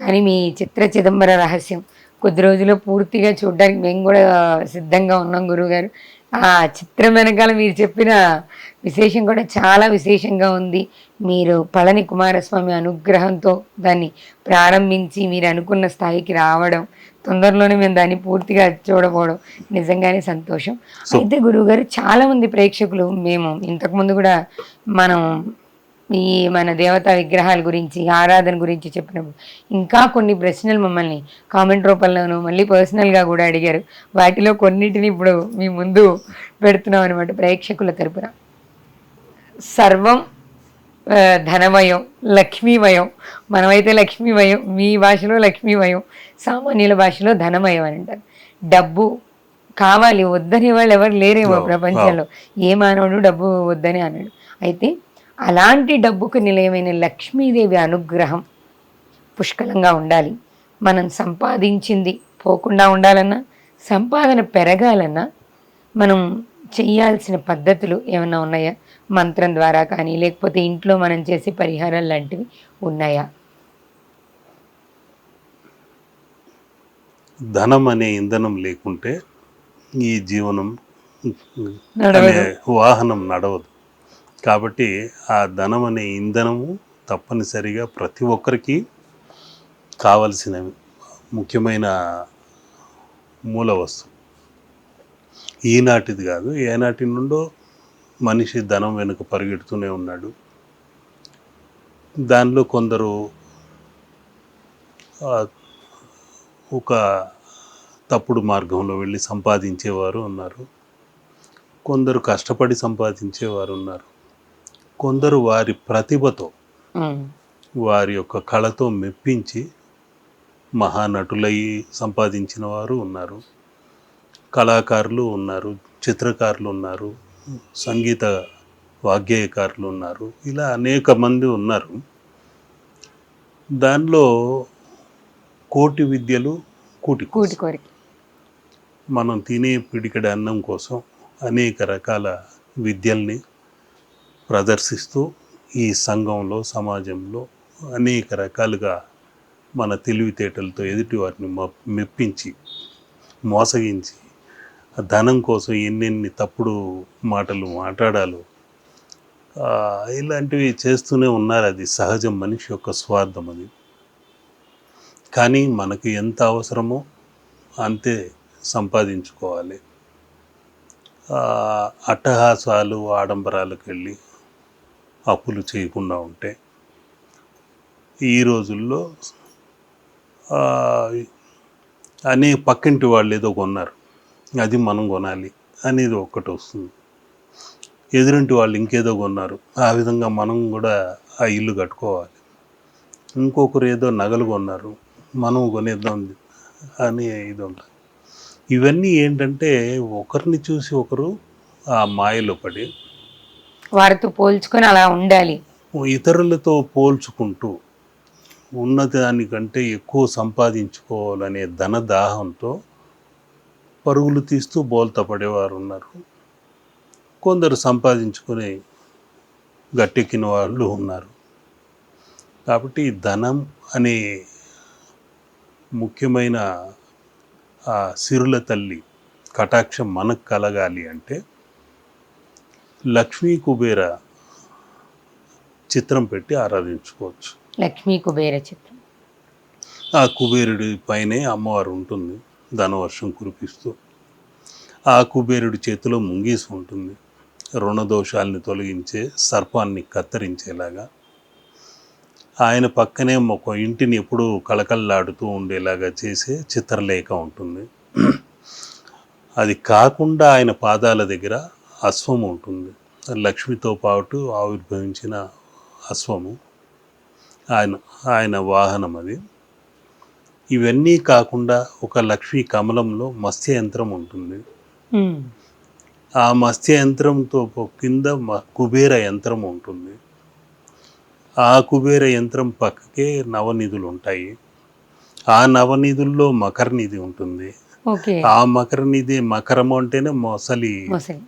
కానీ మీ చిత్ర చిదంబర రహస్యం కొద్ది రోజుల్లో పూర్తిగా చూడడానికి మేము కూడా సిద్ధంగా ఉన్నాం గురువుగారు. ఆ చిత్రం వెనకాల మీరు చెప్పిన విశేషం కూడా చాలా విశేషంగా ఉంది. మీరు పళని కుమారస్వామి అనుగ్రహంతో దాన్ని ప్రారంభించి మీరు అనుకున్న స్థాయికి రావడం తొందరలోనే మేము దాన్ని పూర్తిగా చూడకపోవడం నిజంగానే సంతోషం. అయితే గురువుగారు చాలా మంది ప్రేక్షకులు మేము ఇంతకుముందు కూడా మనం ఈ మన దేవతా విగ్రహాల గురించి ఆరాధన గురించి చెప్పినప్పుడు ఇంకా కొన్ని ప్రశ్నలు మమ్మల్ని కామెంట్ రూపంలోనూ మళ్ళీ పర్సనల్గా కూడా అడిగారు. వాటిలో కొన్నిటిని ఇప్పుడు మీ ముందు పెడుతున్నాం అనమాట ప్రేక్షకుల తరపున. సర్వం ధనమయం లక్ష్మీమయం. మనమైతే లక్ష్మీమయం మీ భాషలో లక్ష్మీమయం సామాన్యుల భాషలో ధనమయం అని అంటారు. డబ్బు కావాలి వద్దని వాళ్ళు ఎవరు లేరేమో ప్రపంచంలో. ఏ మానవుడు డబ్బు వద్దని అన్నాడు అయితే అలాంటి డబ్బుకు నిలయమైన లక్ష్మీదేవి అనుగ్రహం పుష్కలంగా ఉండాలి. మనం సంపాదించింది పోకుండా ఉండాలన్నా సంపాదన పెరగాలన్నా మనం చేయాల్సిన పద్ధతులు ఏమైనా ఉన్నాయా? మంత్రం ద్వారా కానీ లేకపోతే ఇంట్లో మనం చేసే పరిహారాలు లాంటివి ఉన్నాయా? ధనం అనే ఇంధనం లేకుంటే ఈ జీవనం వాహనం నడవదు. కాబట్టి ఆ ధనం అనే ఇంధనము తప్పనిసరిగా ప్రతి ఒక్కరికి కావలసిన ముఖ్యమైన మూల వస్తువు. ఈనాటిది కాదు ఏనాటి నుండో మనిషి ధనం వెనుక పరిగెడుతూనే ఉన్నాడు. దానిలో కొందరు ఒక తప్పుడు మార్గంలో వెళ్ళి సంపాదించేవారు ఉన్నారు. కొందరు కష్టపడి సంపాదించేవారు ఉన్నారు. కొందరు వారి ప్రతిభతో. వారి యొక్క కళతో మెప్పించి మహానటులయ్యి సంపాదించిన వారు ఉన్నారు. కళాకారులు ఉన్నారు చిత్రకారులు ఉన్నారు సంగీత వాగ్గేయకారులు ఉన్నారు ఇలా అనేక మంది ఉన్నారు. దానిలో కోటి విద్యలు కూటి కూటి కోరిక. మనం తినే పిడికడి అన్నం కోసం అనేక రకాల విద్యల్ని ప్రదర్శిస్తూ ఈ సంఘంలో సమాజంలో అనేక రకాలుగా మన తెలివితేటలతో ఎదుటి వారిని మెప్పించి మోసగించి ధనం కోసం ఎన్నెన్ని తప్పుడు మాటలు మాట్లాడాలో ఇలాంటివి చేస్తూనే ఉన్నారు. అది సహజం మనిషి యొక్క స్వార్థం అది. కానీ మనకు ఎంత అవసరమో అంతే సంపాదించుకోవాలి. అట్టహాసాలు ఆడంబరాలకు వెళ్ళి అప్పులు చేయకుండా ఉంటే ఈ రోజుల్లో అనే పక్కింటి వాళ్ళు ఏదో కొన్నారు. అది మనం కొనాలి అనేది ఒక్కటి వస్తుంది. ఎదురింటి వాళ్ళు ఇంకేదో కొన్నారు. ఆ విధంగా మనం కూడా ఆ ఇల్లు కట్టుకోవాలి. ఇంకొకరు ఏదో నగలు కొన్నారు. మనం కొనేద్దాం అని ఇది ఉంటుంది. ఇవన్నీ ఏంటంటే ఒకరిని చూసి ఒకరు ఆ మాయలో పడి వారితో పోల్చుకొని అలా ఉండాలి. ఇతరులతో పోల్చుకుంటూ ఉన్నదానికంటే ఎక్కువ సంపాదించుకోవాలనే ధన దాహంతో పరుగులు తీస్తూ బోల్తా పడేవారు ఉన్నారు కొందరు సంపాదించుకుని గట్టెక్కిన వాళ్ళు ఉన్నారు. కాబట్టి ధనం అనే ముఖ్యమైన ఆ సిరుల తల్లి కటాక్షం మనకు కలగాలి అంటే లక్ష్మీ కుబేర చిత్రం పెట్టి ఆరాధించుకోవచ్చు. లక్ష్మీ కుబేర చిత్రం. ఆ కుబేరుడి పైనే అమ్మవారు ఉంటుంది ధనవర్షం కురిపిస్తూ. ఆ కుబేరుడి చేతిలో ముంగీసి ఉంటుంది రుణదోషాల్ని తొలగించే సర్పాన్ని కత్తిరించేలాగా. ఆయన పక్కనే ఒక ఇంటిని ఎప్పుడూ కళకళలాడుతూ ఉండేలాగా చేసే చిత్రలేఖ ఉంటుంది. అది కాకుండా ఆయన పాదాల దగ్గర అశ్వం ఉంటుంది. లక్ష్మితో పాటు ఆవిర్భవించిన అశ్వము. ఆయన ఆయన వాహనం అది. ఇవన్నీ కాకుండా ఒక లక్ష్మీ కమలంలో మత్స్య యంత్రం ఉంటుంది. ఆ మత్స్య యంత్రంతో కింద కుబేర యంత్రం ఉంటుంది. ఆ కుబేర యంత్రం పక్కకే నవనిధులు ఉంటాయి. ఆ నవనిధుల్లో మకర నిధి ఉంటుంది. ఆ మకర నిధి మకరము అంటేనే మొసలి. మొసలి.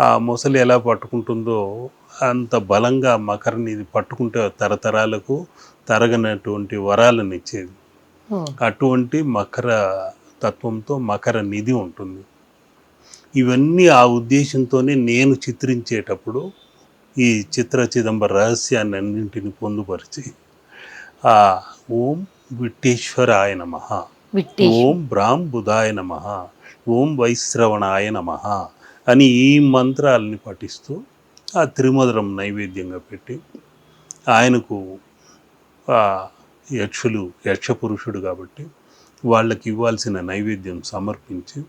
ఆ మొసలి ఎలా పట్టుకుంటుందో అంత బలంగా మకర నిధి పట్టుకుంటే తరతరాలకు తరగనటువంటి వరాలను ఇచ్చేది. ఓ, అటువంటి మకర తత్వంతో మకర నిధి ఉంటుంది. ఇవన్నీ ఆ ఉద్దేశంతోనే నేను చిత్రించేటప్పుడు ఈ చిత్ర చిదంబర రహస్యాన్ని అన్నింటిని పొందుపరిచి ఆ ఓం విట్టేశ్వరాయ నమ. ఓం బ్రాహ్మ బుధాయ నమ. ఓం వైశ్రవణాయ నమ. అని ఈ మంత్రాలని పఠిస్తూ ఆ త్రిమధురం నైవేద్యంగా పెట్టి ఆయనకు ఆ యక్షులు యక్షపురుషుడు కాబట్టి వాళ్ళకి ఇవ్వాల్సిన నైవేద్యం సమర్పించి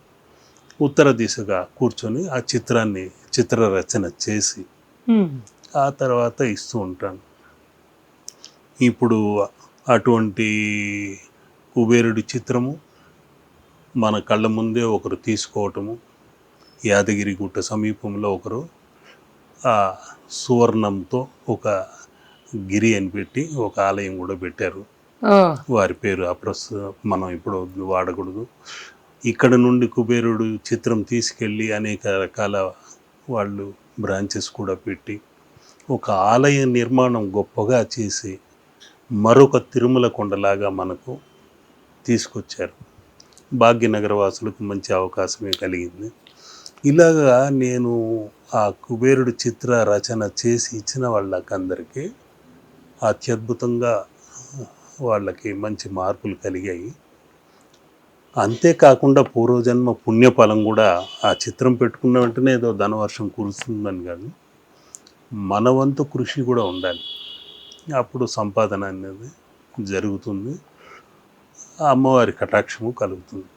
ఉత్తర దిశగా కూర్చొని ఆ చిత్రాన్ని చిత్రరచన చేసి ఆ తర్వాత ఇస్తూ ఉంటాను. ఇప్పుడు అటువంటి కుబేరుడి చిత్రము మన కళ్ళ ముందే ఒకరు తీసుకోవటము యాదగిరి గుట్ట సమీపంలో ఒకరు ఆ సువర్ణంతో ఒక గిరి అని పెట్టి ఒక ఆలయం కూడా పెట్టారు. వారి పేరు అప్రస్ మనం ఇప్పుడు వాడకూడదు. ఇక్కడ నుండి కుబేరుడు చిత్రం తీసుకెళ్ళి అనేక రకాల వాళ్ళు బ్రాంచెస్ కూడా పెట్టి ఒక ఆలయ నిర్మాణం గొప్పగా చేసి మరొక తిరుమల కొండలాగా మనకు తీసుకొచ్చారు. భాగ్యనగర వాసులకు మంచి అవకాశమే కలిగింది. ఇలాగా నేను ఆ కుబేరుడు చిత్ర రచన చేసి ఇచ్చిన వాళ్ళకందరికీ అత్యద్భుతంగా వాళ్ళకి మంచి మార్పులు కలిగాయి. అంతేకాకుండా పూర్వజన్మ పుణ్యఫలం కూడా ఆ చిత్రం పెట్టుకున్న వెంటనే ఏదో ధనవర్షం కురుస్తుందని కాదు మన వంతు కృషి కూడా ఉండాలి. అప్పుడు సంపాదన అనేది జరుగుతుంది. ఆ అమ్మవారి కటాక్షము కలుగుతుంది.